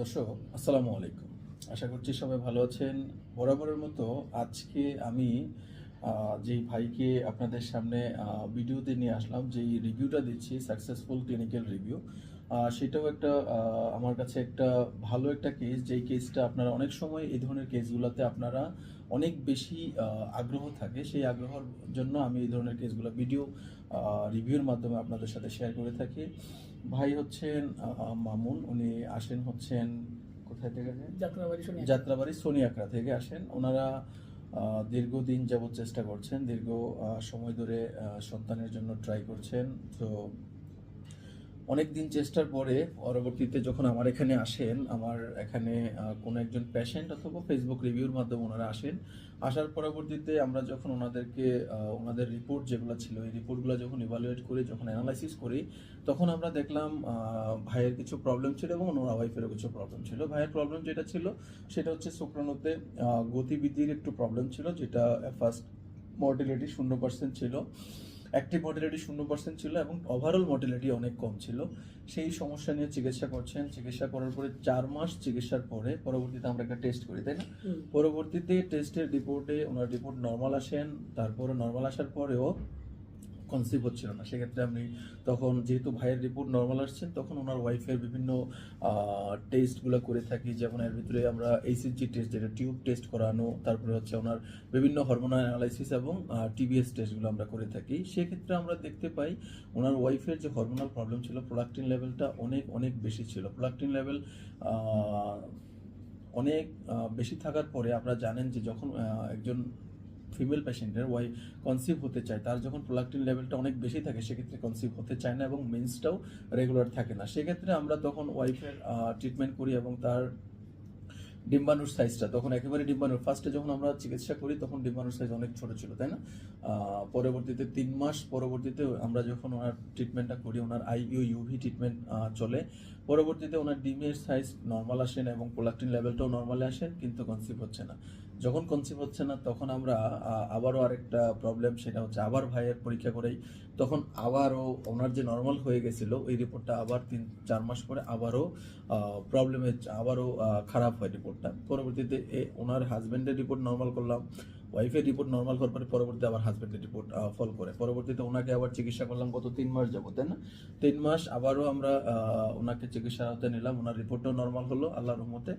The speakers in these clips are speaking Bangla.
দর্শক, আসসালামু আলাইকুম। আশা করছি সবাই ভালো আছেন। বরাবরের মতো আজকে আমি যেই ভাইকে আপনাদের সামনে ভিডিওতে নিয়ে আসলাম, যেই রিভিউটা দিচ্ছি সাকসেসফুল ক্লিনিক্যাল রিভিউ সেটাও একটা আমার কাছে একটা ভালো একটা কেস যেই কেসটা আপনারা অনেক সময় এই ধরনের কেসগুলোতে আপনারা অনেক বেশি আগ্রহ থাকে সেই আগ্রহের জন্য আমি এই ধরনের কেসগুলো ভিডিও রিভিউর মাধ্যমে আপনাদের সাথে শেয়ার করে থাকি। ভাই হচ্ছেন মামুন উনি আসেন হচ্ছেন কোথায় থেকে? যাত্রাবাড়ি যাত্রাবাড়ি সোনিয়াকড়া থেকে আসেন। ওনারা দীর্ঘদিন যাবৎ চেষ্টা করছেন দীর্ঘ সময় ধরে সন্তানের জন্য ট্রাই করছেন। তো অনেক দিন চেষ্টার পরে পরবর্তীতে যখন আমার এখানে আসেন, আমার এখানে কোনো একজন পেশেন্ট অথবা ফেসবুক রিভিউর মাধ্যমে ওনারা আসেন। আসার পরবর্তীতে আমরা যখন ওনাদেরকে ওনাদের রিপোর্ট যেগুলো ছিল, এই রিপোর্টগুলো যখন ইভালুয়েট করি, যখন অ্যানালাইসিস করি, তখন আমরা দেখলাম ভাইয়ের কিছু প্রবলেম ছিল এবং ওনার ওয়াইফেরও কিছু প্রবলেম ছিল। ভাইয়ের প্রবলেম যেটা ছিল, সেটা হচ্ছে শুক্রাণুতে গতিবিধির একটু প্রবলেম ছিল, যেটা ফার্স্ট মর্টিলিটি শূন্য পার্সেন্ট ছিল। অ্যাক্টিভ মর্টিলিটি শূন্য পার্সেন্ট ছিল এবং ওভারঅল মর্টিলিটি অনেক কম ছিল। সেই সমস্যা নিয়ে চিকিৎসা করছেন। চিকিৎসা করার পরে চার মাস চিকিৎসার পরে পরবর্তীতে আমরা একটা টেস্ট করি তাই না? পরবর্তীতে টেস্টের রিপোর্টে ওনার রিপোর্ট নর্মাল আসেন। তারপরে নর্মাল আসার পরেও কনসিভ হচ্ছিল না। সেক্ষেত্রে আমি তখন যেহেতু ভাইয়ের রিপোর্ট নর্মাল আসছেন তখন ওনার ওয়াইফের বিভিন্ন টেস্টগুলো করে থাকি। যেমন এর ভিতরে আমরা এইসিজি টেস্ট যেটা টিউব টেস্ট করানো, তারপরে হচ্ছে ওনার বিভিন্ন হরমোনাল অ্যানালাইসিস এবং টিবিএস টেস্টগুলো আমরা করে থাকি। সেক্ষেত্রে আমরা দেখতে পাই ওনার ওয়াইফের যে হরমোনাল প্রবলেম ছিল প্রোলাকটিন লেভেলটা অনেক অনেক বেশি ছিল। প্রোলাকটিন লেভেল অনেক বেশি থাকার পরে আপনারা জানেন যে যখন একজন ফিমেল পেশেন্টের ওয়াই কনসিভ হতে চায়, তার যখন প্রোলাকটিন লেভেলটা অনেক বেশি থাকে, সেক্ষেত্রে কনসিভ হতে চায় না এবং মেন্সটাও রেগুলার থাকে না। সেক্ষেত্রে আমরা তখন ওয়াইফের ট্রিটমেন্ট করি এবং তার ডিম্বাণুর সাইজটা তখন একেবারে ডিম্বাণুর। ফার্স্টে যখন আমরা চিকিৎসা করি, তখন ডিম্বাণুর সাইজ অনেক ছোট ছিল, তাই না? পরবর্তীতে তিন মাস, পরবর্তীতে আমরা যখন ওনার ট্রিটমেন্টটা করি, ওনার আইইউ ইউভি ট্রিটমেন্ট চলে। পরবর্তীতে ওনার ডিমের সাইজ নর্মাল আসেন এবং প্রোলাকটিন লেভেলটাও নর্মালে আসেন কিন্তু কনসিভ হচ্ছে না। যখন কনসিভ হচ্ছে না, তখন আমরা আবারও আরেকটা প্রবলেম সেটা হচ্ছে আবার ভাইয়ের পরীক্ষা করেই। তখন আবারও ওনার যে নর্মাল হয়ে গেছিল, ওই রিপোর্টটা আবার তিন, চার মাস পরে আবারও প্রবলেমে আবারও খারাপ হয় রিপোর্টটা পরবর্তীতে ওনার হাজব্যান্ডের রিপোর্ট নর্মাল করলাম ওয়াইফের রিপোর্ট নর্মাল করার পরে পরবর্তীতে আবার হাজব্যান্ডের রিপোর্ট ফল করে। পরবর্তীতে ওনাকে আবার চিকিৎসা করলাম গত তিন মাস যাব তাই না? তিন মাস আবারও আমরা ওনাকে চিকিৎসার আওতায় নিলাম। ওনার রিপোর্টও নর্মাল হলো আল্লাহ রহমতে।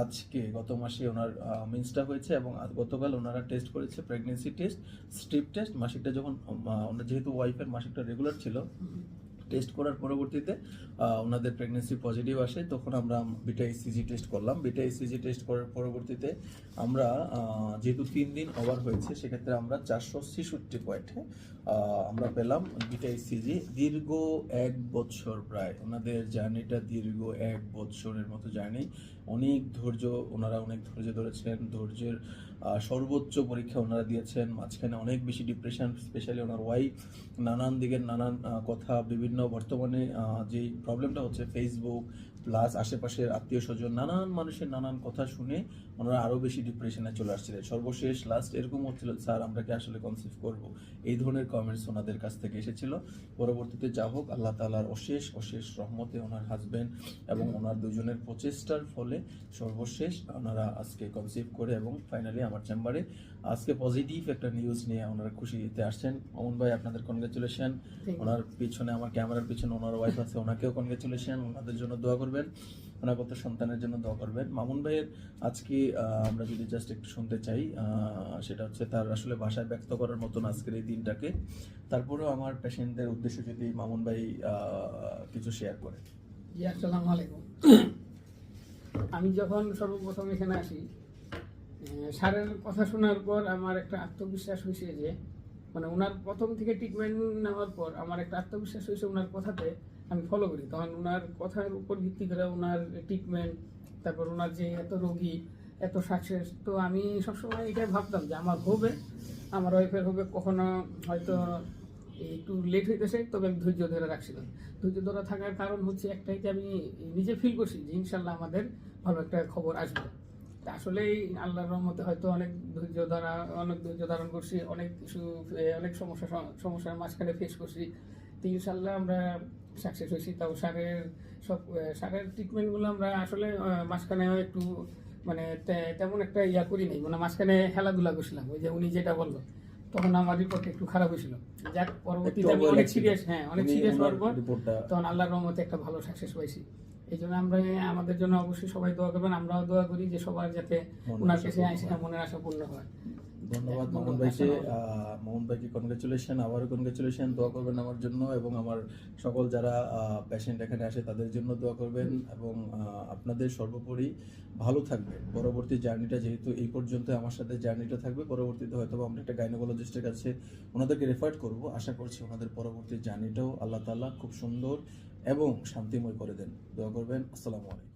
আজকে গত মাসে ওনার মিন্সটা হয়েছে এবং গতকাল ওনারা টেস্ট করেছে প্রেগনেন্সি টেস্ট স্ট্রিপ টেস্ট মাসিকটা যখন ওনার যেহেতু ওয়াইফের মাসিকটা রেগুলার ছিল টেস্ট করার পরবর্তীতে ওনাদের প্রেগনেন্সি পজিটিভ আসে, তখন আমরা বিটা ইসিজি টেস্ট করলাম। বিটা ইসিজি টেস্ট করার পরবর্তীতে আমরা যেহেতু তিন দিন ওভার হয়েছে, সেক্ষেত্রে আমরা চারশো ছেষট্টি পয়েন্টে আমরা পেলাম বিটা ইসিজি দীর্ঘ এক বছর প্রায়। ওনাদের জার্নিটা দীর্ঘ এক বছরের মতো জার্নি অনেক ধৈর্য ওনারা অনেক ধৈর্য ধরেছেন। ধৈর্যের সর্বোচ্চ পরীক্ষা ওনারা দিয়েছেন। মাঝখানে অনেক বেশি ডিপ্রেশন স্পেশালি ওনার ওয়াইফ নানান দিকের নানান কথা, বিভিন্ন বর্তমানে যেই প্রবলেমটা হচ্ছে ফেসবুক প্লাস আশেপাশের আত্মীয় স্বজন, নানান মানুষের নানান কথা শুনে ওনারা আরও বেশি ডিপ্রেশনে চলে আসছিলেন। সর্বশেষ লাস্ট এরকম হচ্ছিল, স্যার, আমরা কি আসলে কনসিভ করব? এই ধরনের কমেন্টস ওনাদের কাছ থেকে এসেছিল। পরবর্তীতে যা হোক, আল্লাহ তালার অশেষ অশেষ রহমতে ওনার হাজবেন্ড এবং ওনার দুজনের প্রচেষ্টার ফলে সর্বশেষ ওনারা আজকে কনসিভ করে এবং ফাইনালি আমার চেম্বারে আজকে পজিটিভ একটা নিউজ নিয়ে ওনারা খুশিতে আসছেন। অমন ভাই আপনাদের কনগ্রেচুলেশন ওনার পিছনে আমার ক্যামেরার পিছনে ওনার ওয়াইফ আছে ওনাকেও কনগ্রেচুলেশন ওনাদের জন্য দোয়া করবেন। ওনার কত সন্তানের জন্য দোয়া করবেন। মামুন ভাইয়ের আজকে আমরা যদি জাস্ট একটু শুনতে চাই সেটা হচ্ছে তার আসলে ভাষায় ব্যক্ত করার মতন আজকের এই দিনটাকে। তারপরেও আমার পেশেন্টদের উদ্দেশ্যে যদি মামুন ভাই আহ, কিছু শেয়ার করে। জি আসসালামু আলাইকুম। আমি যখন সর্বপ্রথম এখানে আসি স্যারের কথা শোনার পর আমার একটা আত্মবিশ্বাস হয়েছে যে মানে ওনার প্রথম থেকে ট্রিটমেন্ট নেওয়ার পর আমার একটা আত্মবিশ্বাস হয়েছে ওনার কথাতে আমি ফলো করি। তখন ওনার কথার উপর ভিত্তি করে ওনার ট্রিটমেন্ট তারপর ওনার যে এত রোগী, এত সাকসেস তো আমি সবসময় এটাই ভাবতাম যে আমার হবে, আমার ওয়াইফের হবে, কখনো হয়তো একটু লেট হইতেছে, তবে আমি ধৈর্য ধরে রাখছিলাম। ধৈর্য ধরে থাকার কারণ হচ্ছে একটাই যে আমি নিজে ফিল করছি যে ইনশাল্লাহ আমাদের ভালো একটা খবর আসবে। আসলেই আল্লাহর রহমতে হয়তো অনেক ধৈর্য ধরা অনেক ধৈর্য ধারণ করছি অনেক কিছু অনেক সমস্যা সমস্যার মাঝখানে ফেস করছি। তো ইনশাল্লাহ আমরা সাকসেস হয়েছি। তাও সারের সব সারের ট্রিটমেন্টগুলো আমরা আসলে মাঝখানে একটু মানে তেমন একটা ইয়া করি নাই। মানে মাঝখানে খেলাধুলা করছিলাম। ওই যে উনি যেটা বলল তখন আমার রিপোর্ট একটু খারাপ হয়েছিল। যাক পরবর্তীতে আমি অনেক সিরিয়াস হ্যাঁ অনেক সিরিয়াস হওয়ার পর তখন আল্লাহর রহমতে একটা ভালো সাকসেস পাইছি। এই জন্য আমরা আমাদের জন্য অবশ্যই সবাই দোয়া করবেন আমরাও দোয়া করি যে সবার যাতে ওনার কাছে মনের আশা পূর্ণ হয়। ধন্যবাদ মোহন ভাইকে। মোহন ভাইকে কনগ্রেচুলেশন আবারও কনগ্রেচুলেশন দোয়া করবেন আমার জন্য এবং আমার সকল যারা পেশেন্ট এখানে আসে তাদের জন্য দোয়া করবেন এবং আপনাদের সর্বোপরি ভালো থাকবে। পরবর্তী জার্নিটা যেহেতু এই পর্যন্ত আমার সাথে জার্নিটা থাকবে পরবর্তীতে হয়তো বা আমরা একটা গাইনোকোলজিস্টের কাছে ওনাদেরকে রেফার করব। আশা করছি ওনাদের পরবর্তী জার্নিটাও আল্লাহ তাআলা খুব সুন্দর এবং শান্তিময় করে দেন। দোয়া করবেন। আসসালামু আলাইকুম।